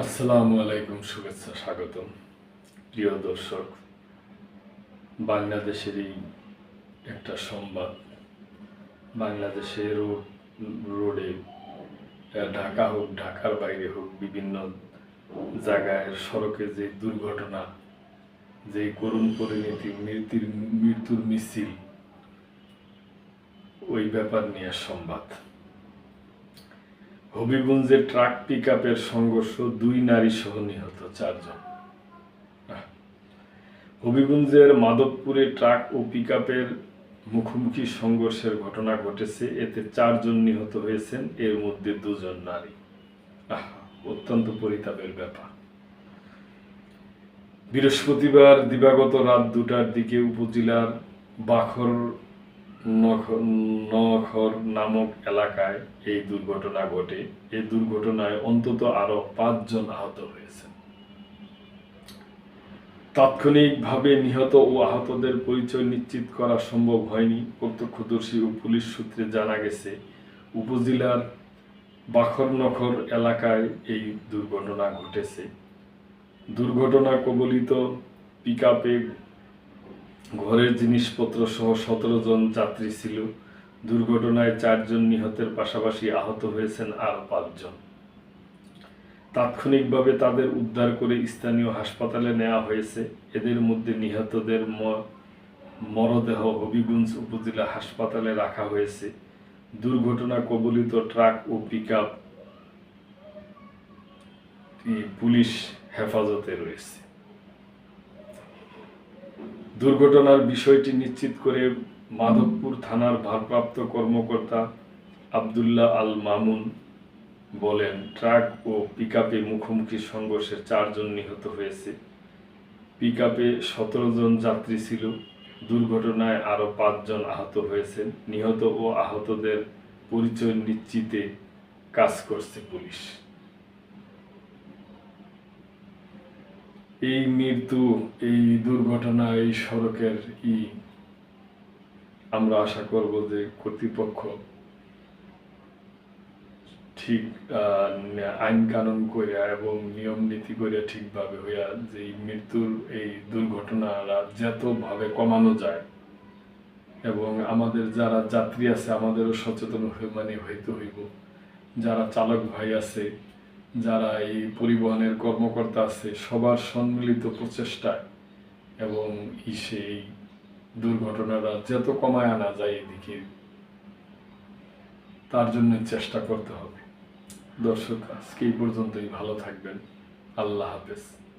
আসসালামু আলাইকুম, শুভেচ্ছা, স্বাগতম। প্রিয় দর্শক, বাংলাদেশেরই একটা সংবাদ। বাংলাদেশের রোড ঢাকা হোক, ঢাকার বাইরে হোক, বিভিন্ন জায়গায় সড়কে যে দুর্ঘটনা, যে করুণ পরিণতি, মৃত্যুর মৃত্যুর মিছিল, ওই ব্যাপার নিয়ে সংবাদ। হবিগঞ্জে ট্রাক পিক সংঘর্ষ দুই নারী সহ নিহত চারজন। হবিগঞ্জের মাধবপুরে ট্রাক ও পিক মুখোমুখি সংঘর্ষের ঘটনা ঘটেছে। এতে চারজন নিহত হয়েছেন, এর মধ্যে দুজন নারী। অত্যন্ত পরিতাপের ব্যাপার। বৃহস্পতিবার দিবাগত রাত দুটার দিকে উপজেলার বাখর নখর নামক এলাকায় এই দুর্ঘটনা ঘটে। এই দুর্ঘটনায় অন্তত আরও পাঁচজন আহত হয়েছেন। তাৎক্ষণিকভাবে নিহত ও আহতদের পরিচয় নিশ্চিত করা সম্ভব হয়নি। প্রত্যক্ষদর্শী ও পুলিশ সূত্রে জানা গেছে, উপজেলার বাখরনখর এলাকায় এই দুর্ঘটনা ঘটেছে। দুর্ঘটনা কবলিত পিকআপে ঘরের জিনিসপত্র সহ সতেরো জন যাত্রী ছিল। দুর্ঘটনায় চারজন নিহতের পাশাপাশি আহত হয়েছেন আরও পাঁচজন। তাৎক্ষণিকভাবে তাদের উদ্ধার করে স্থানীয় হাসপাতালে নেওয়া হয়েছে। এদের মধ্যে নিহতদের মরদেহ হবিগঞ্জ উপজেলা হাসপাতালে রাখা হয়েছে। দুর্ঘটনা কবলিত ট্রাক ও পিকআপ পুলিশ হেফাজতে রয়েছে। দুর্ঘটনার বিষয়টি নিশ্চিত করে মাধবপুর থানার ভারপ্রাপ্ত কর্মকর্তা আবদুল্লাহ আল মামুন বলেন, ট্রাক ও পিকআপে মুখোমুখি সংঘর্ষে চারজন নিহত হয়েছে। পিকআপে সতেরো জন যাত্রী ছিল। দুর্ঘটনায় আরও পাঁচজন আহত হয়েছেন নিহত ও আহতদের পরিচয় নিশ্চিতে কাজ করছে পুলিশ। এই মৃত্যু, এই দুর্ঘটনা, এই সড়কের ই। আমরা আশা করব যে কর্তৃপক্ষ ঠিক আইন কানুন করে এবং নিয়ম নীতি করে ঠিকভাবে হইয়া যে এই মৃত্যুর, এই দুর্ঘটনারা যতভাবে কমানো যায় এবং আমাদের যারা যাত্রী আছে, আমাদেরও সচেতন মানে হইতে হইব। যারা চালক ভাই আছে যারা এই পরিবহনের কর্মকর্তা আছে, সবার সম্মিলিত প্রচেষ্টায় এবং ইসে সেই দুর্ঘটনাটা যত কমায় আনা যায় এদিকে, তার জন্য চেষ্টা করতে হবে। দর্শক, আজকে এই পর্যন্তই। ভালো থাকবেন। আল্লাহ হাফেজ।